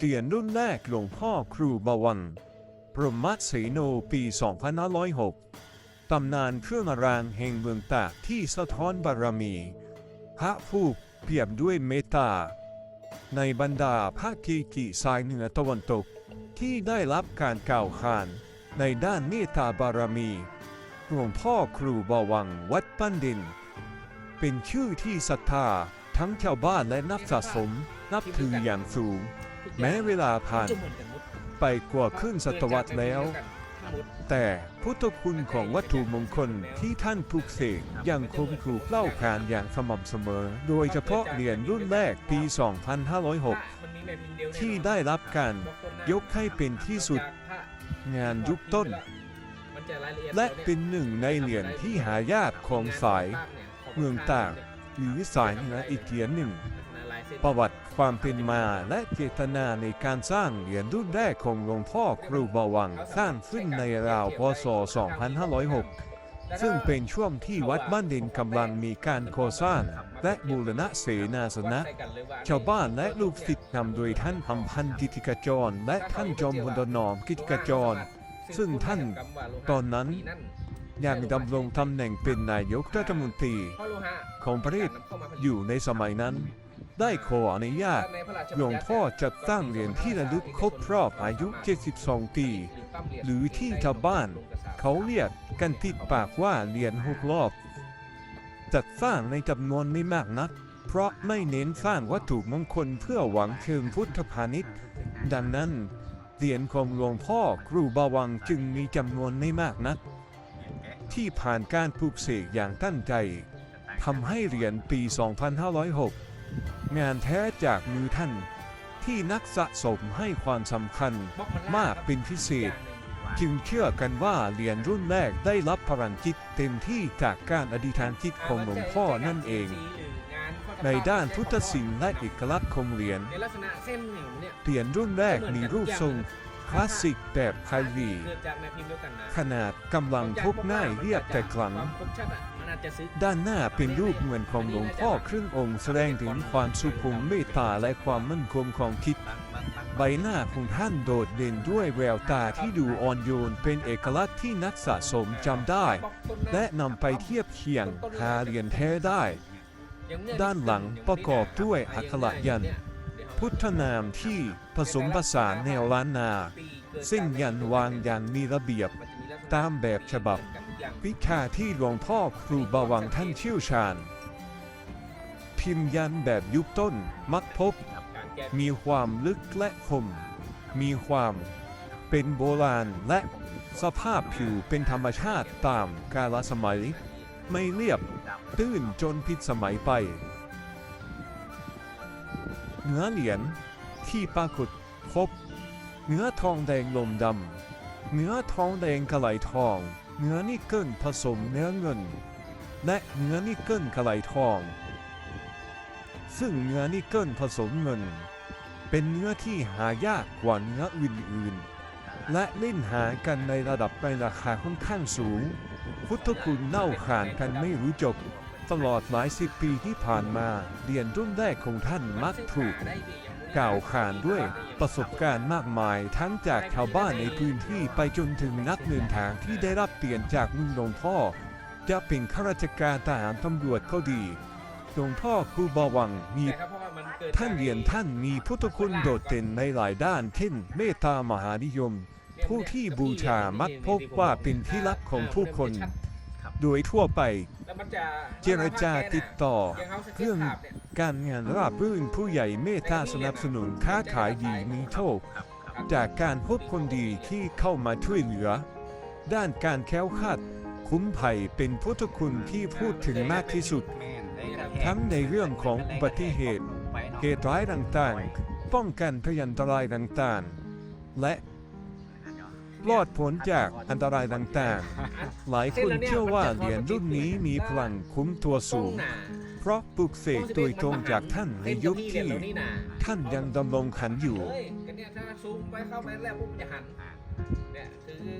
เหรียญรุ่นแรกหลวงพ่อครูบาวังปรมัตสีโนปี2506 ตำนานเครื่องรางแห่งเมืองตากที่สะท้อนบารมี พระผู้เปี่ยมด้วยเมตตา ในบรรดาพระกีกิสายเหนือตะวันตกที่ได้รับการกล่าวขานในด้านเมตตาบารมี หลวงพ่อครูบาวังวัดปั้นดิน เป็นชื่อที่ศรัทธาทั้งชาวบ้านและนักสะสมนับถืออย่างสูง แม้เวลาผ่านไปกว่าครึ่งศตวรรษแล้ว แต่พุทธคุณของวัตถุมงคลที่ท่านปลูกเสกยังคงถูกเล่าขานอย่างสม่ำเสมอ โดยเฉพาะเหรียญรุ่นแรกปี 2506 ที่ได้รับการยกให้เป็นที่สุดงานยุคต้น และเป็นหนึ่งในเหรียญที่หายากของสายเมืองต่ากหรือสายเหนืออีกเหรียญหนึ่ง ประวัติความเป็นมาและเจตนาในการสร้างเหรียญรุ่นแรกของหลวงพ่อครูบาวังสร้างขึ้นในราวพศ 2506 ซึ่งเป็นช่วงที่วัดบ้านด่นกำลังมีการก่อสร้างและบูรณะเสนาสนะ ชาวบ้านและลูกศิษย์นำโดยท่านพัมพันธ์กิติกจร และท่านจอมพลถนอมกิติกจร ซึ่งท่านตอนนั้นยังดำรงตำแหน่งเป็นนายกรัฐมนตรีของประเทศอยู่ในสมัยนั้น ได้ขออนุญาตหลวงพ่อจัดตั้งเหรียญที่ระลึกครบรอบอายุ 72 ปี หรือที่ชาวบ้าน เขาเรียกกันติดปากว่าเหรียญหกรอบ จัดสร้างในจำนวนไม่มากนัก เพราะไม่เน้นสร้างวัตถุมงคลเพื่อหวังเชิงพุทธพาณิชย์ ดังนั้นเหรียญของหลวงพ่อครูบาวังจึงมีจำนวนไม่มากนัก ที่ผ่านการปลูกเสกอย่างตั้งใจทำให้เหรียญปี 2506 งานแท้จากมือท่าน ที่นักสะสมให้ความสำคัญมากเป็นพิเศษ จึงเชื่อกันว่าเหรียญรุ่นแรกได้รับพลังจิตเต็มที่จากการอธิษฐานจิตของหลวงพ่อนั่นเอง ในด้านพุทธศิลป์และเอกลักษณ์ของเหรียญในลักษณะเส้นเหนียวเนี่ยเหรียญรุ่นแรกมีรูปทรงคลาสสิกแบบไทยวีเกิดจากแม่พิมพ์เดียวกันนะขนาดกำลังพกง่ายเรียบแต่ครั้งความคมชั ด้านหน้าเป็นรูปเหมือนของหลวงพ่อครึ่งองค์แสดงถึงความสุขุมเมตตาและความมั่นคงของคิด ใบหน้าของท่านโดดเด่นด้วยแววตาที่ดูอ่อนโยนเป็นเอกลักษณ์ที่นักสะสมจำได้ และนำไปเทียบเคียงหาเรียญแท้ได้ ด้านหลังประกอบด้วยอักขระยันพุทธนามที่ผสมผสานแนวล้านนา ซึ่งยันวางอย่างมีระเบียบตามแบบฉบับ วิชาที่หลวงพ่อครูบาวังท่านเชี่ยวชาญ พิมพ์ยันแบบยุคต้นมักพบ มีความลึกและคม มีความเป็นโบราณและสภาพผิวเป็นธรรมชาติตามกาลสมัย ไม่เรียบตื้นจนผิดสมัยไป เนื้อเหรียญที่ปรากฏพบ เนื้อทองแดงลมดำ เนื้อทองแดงกระไหลทอง เนื้อนิกเกิลผสมเนื้อเงิน และเนื้อนิกเกิลกระไหลทอง ซึ่งเนื้อนิกเกิลผสมเงิน เป็นเนื้อที่หายากกว่าเนื้ออื่นๆ และเล่นหากันในระดับในราคาค่อนข้างสูง พุทธคุณเน่าขานกันไม่รู้จบ ตลอดหลายสิบปีที่ผ่านมาเหรียญรุ่นแรกของท่านมักถูก กล่าวขานด้วยประสบการณ์มากมายทั้งจากชาวบ้านในพื้นที่ไปจนถึงนักเดินทางที่ได้รับเปลี่ยนจากมือหลวงพ่อ จะเป็นข้าราชการทหารตำรวจก็ดีหลวงพ่อครูบาวังมีท่านเดท่านเรียนท่านมีพุทธคุณโดดเด่นในหลายด้านเช่นเมตตามหานิยม ผู้ที่บูชามักพบว่าเป็นที่รักของผู้คน โดยทั่วไป แล้วมันจะเจรจาติดต่อย่างาสก็ตเรื่องภาพเนี่ยการงานราบรื่นผู้ใหญ่เมตตาสนับสนุนค้าขายดีมีโชค จากการพบคนดีที่เข้ามาช่วยเหลือ ด้านการแคล้วคลาดคุ้มภัยเป็นพุทธคุณที่พูดถึงมากที่สุด ทั้งในเรื่องของอุบัติเหตุ เหตุร้ายต่างๆ ป้องกันพยันตรายต่างๆ และ รอดพ้นจากอันตรายต่างๆ หลายคนเชื่อว่าเหรียญรุ่นนี้มีพลังคุ้มตัวสูง เพราะปลุกเสกโดยตรงจากท่านในยุคที่ท่านยังดำรงขันอยู่เฮ้ยก็เนี่ยถ้าซูมไปเข้าไปแล้วปุ๊บมันจะหันเนี่ยคือ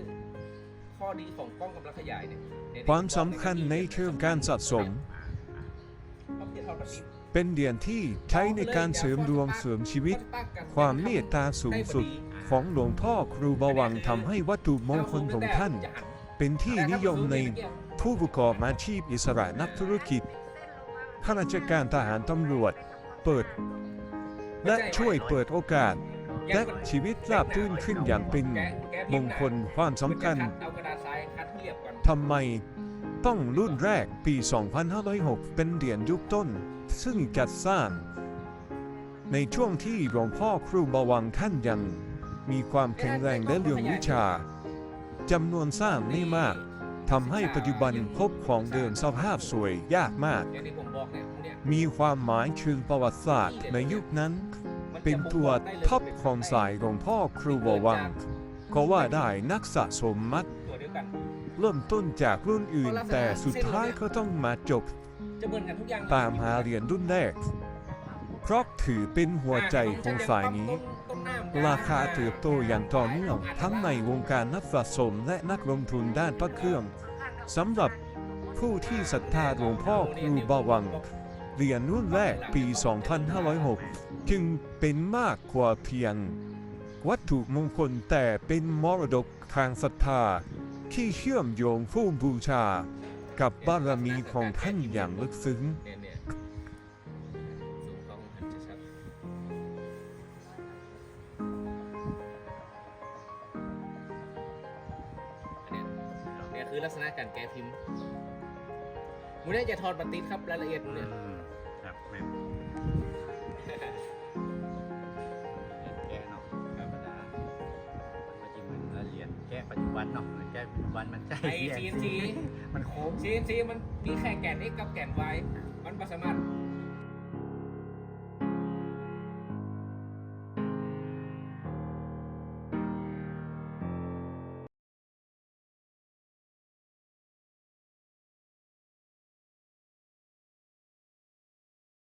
ข้อดีของกล้องกำลังขยายเนี่ยความสำคัญในเชิงการสะสมเอาเทียบเท่ากับนี้เป็นเหรียญที่ใช้ในการเสริมดวงเสริมชีวิต ความเมตตาสูงสุด ของหลวงพ่อครูบาวังทำให้วัตถุมงคลของท่าน เป็นที่นิยมในผู้ประกอบอาชีพอิสระนักธุรกิจข้าราชการทหารตำรวจเปิด และช่วยเปิดโอกาส และชีวิตราบรื่นขึ้นอย่างเป็นมงคลความสำคัญเอากระดาษทรายคัดให้เรียบก่อนทำไมต้องรุ่นแรกปี 2506 เป็นเหรียญยุคต้น ซึ่งจัดสร้าง ในช่วงที่หลวงพ่อครูบาวังท่านยัง มีความแข็งแรงและเรื่องวิชาจำนวนสร้างไม่มากทำให้ปัจจุบันพบของเดิมสภาพสวยยากมาก มีความหมายเชิงประวัติศาสตร์ในยุคนั้น เป็นตัวท็อปของสายหลวงพ่อครูบวัง ก็ว่าได้นักสะสมมัด เริ่มต้นจากรุ่นอื่นแต่สุดท้ายก็ต้องมาจบ ตามหาเหรียญรุ่นแรก เพราะถือเป็นหัวใจของสายนี้ ราคาเติบโตอย่างต่อเนื่องทั้งในวงการนักสะสมและนักลงทุนด้านพระเครื่องสำหรับผู้ที่ศรัทธาหลวงพ่อครูบาวังเหรียญรุ่นแรกปี 2506 จึงเป็นมากกว่าเพียง วัตถุมงคลแต่เป็นมรดกทางศรัทธา ที่เชื่อมโยงผู้บูชา กับบารมีของท่านอย่างลึกซึ้ง คือลักษณะการแก้พิมพ์มูเนี่ยจะถอดบัตรติดครับรายละเอียดมูอืเนี่ยมครับแม่นแกะเนาะธรรมดามันจะเหมือนเหรียญแกะปัจจุบันเนาะแกะปัจจุบันมันใช่ไอ้เหรียญ CNC มันโค้ง CNC มันมีแค่แกน X กับแกน Y มันไม่สามารถ